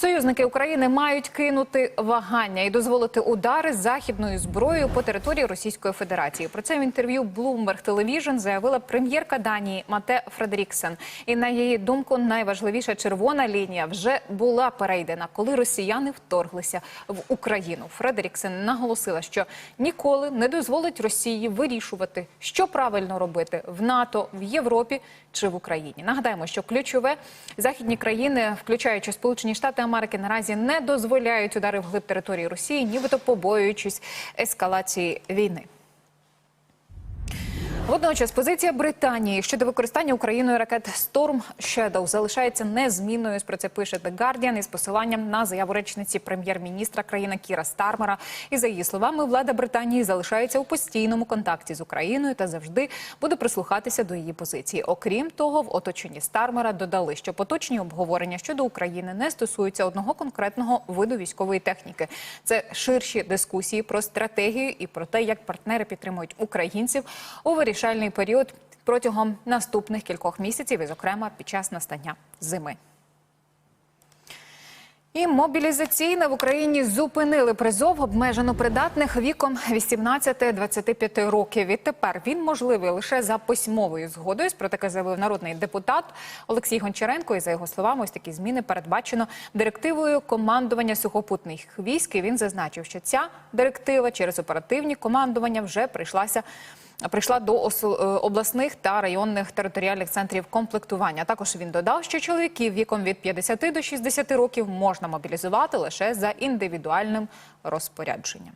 Союзники України мають кинути вагання і дозволити удари західною зброєю по території Російської Федерації. Про це в інтерв'ю Bloomberg Television заявила прем'єрка Данії Мате Фредеріксен. І на її думку, найважливіша червона лінія вже була перейдена, коли росіяни вторглися в Україну. Фредеріксен наголосила, що ніколи не дозволить Росії вирішувати, що правильно робити в НАТО, в Європі чи в Україні. Нагадаємо, що ключове західні країни, включаючи Сполучені Штати Америки, наразі не дозволяють удари вглиб території Росії, нібито побоюючись ескалації війни. Водночас позиція Британії щодо використання Україною ракет Storm Shadow залишається незмінною. Про це пише The Guardian із посиланням на заяву речниці прем'єр-міністра країни Кіра Стармера. І за її словами, влада Британії залишається у постійному контакті з Україною та завжди буде прислухатися до її позиції. Окрім того, в оточенні Стармера додали, що поточні обговорення щодо України не стосуються одного конкретного виду військової техніки. Це ширші дискусії про стратегію і про те, як партнери підтримують українців у вирішальний період протягом наступних кількох місяців, і, зокрема, під час настання зими. І мобілізаційне в Україні зупинили призов обмежено придатних віком 18-25 років. Відтепер він можливий лише за письмовою згодою. Про таке заявив народний депутат Олексій Гончаренко. І за його словами, ось такі зміни передбачено директивою командування сухопутних військ. І він зазначив, що ця директива через оперативні командування вже прийшлася. Прийшла до е, обласних та районних територіальних центрів комплектування. Також він додав, що чоловіків віком від 50 до 60 років можна мобілізувати лише за індивідуальним розпорядженням.